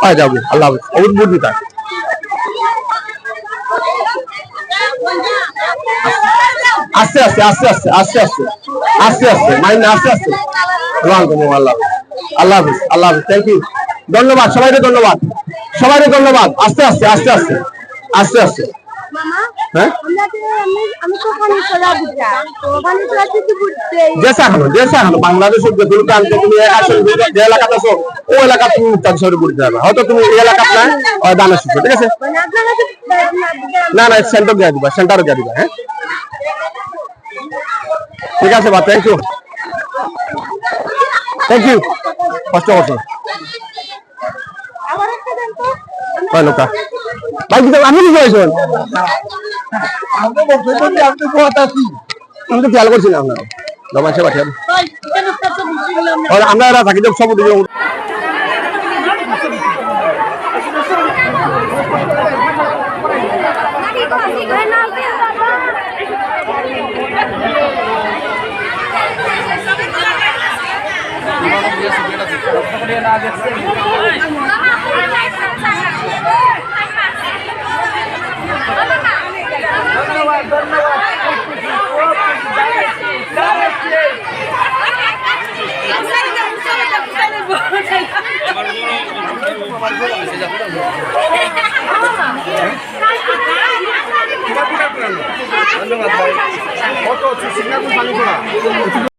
হয়ে যাবে আল্লাহ হাফিজ অবুধ বুদ্ধি থাক আস্তে আস্তে আস্তে আস্তে আস্তে আস্তে আস্তে আস্তে মাইন্ড আস্তে আস্তে আল্লাহ আল্লাহ আল্লাহ হাফিজ আল্লাহ থ্যাংক ইউ ধন্যবাদ সবাইকে ধন্যবাদ সবাইকে ধন্যবাদ আস্তে আস্তে আস্তে আস্তে আস্তে আস্তে জেসা খানো জেসা খানো বাংলাদেশের তুমি যে এলাকাতে ওই এলাকা তুমি মুক্তাদ শহরে ঘুরতে যাবে। হয়তো তুমি এলাকা আপনার দানা শুনছো ঠিক আছে? না না সেন্টার দিয়ে দিবা সেন্টারও দিয়ে দিবা হ্যাঁ? ঠিক আছে বা থ্যাংক ইউ থ্যাংক ইউ কষ্ট করছ। ভাই কিন্তু আমি কি করেছেন আমি তো খেয়াল করছি না আপনার। জমা সে পাঠিয়ে আমরা এরা থাকি সব দিকে ধন্যবাদ ভাই। কত হচ্ছে সিগনাল পানি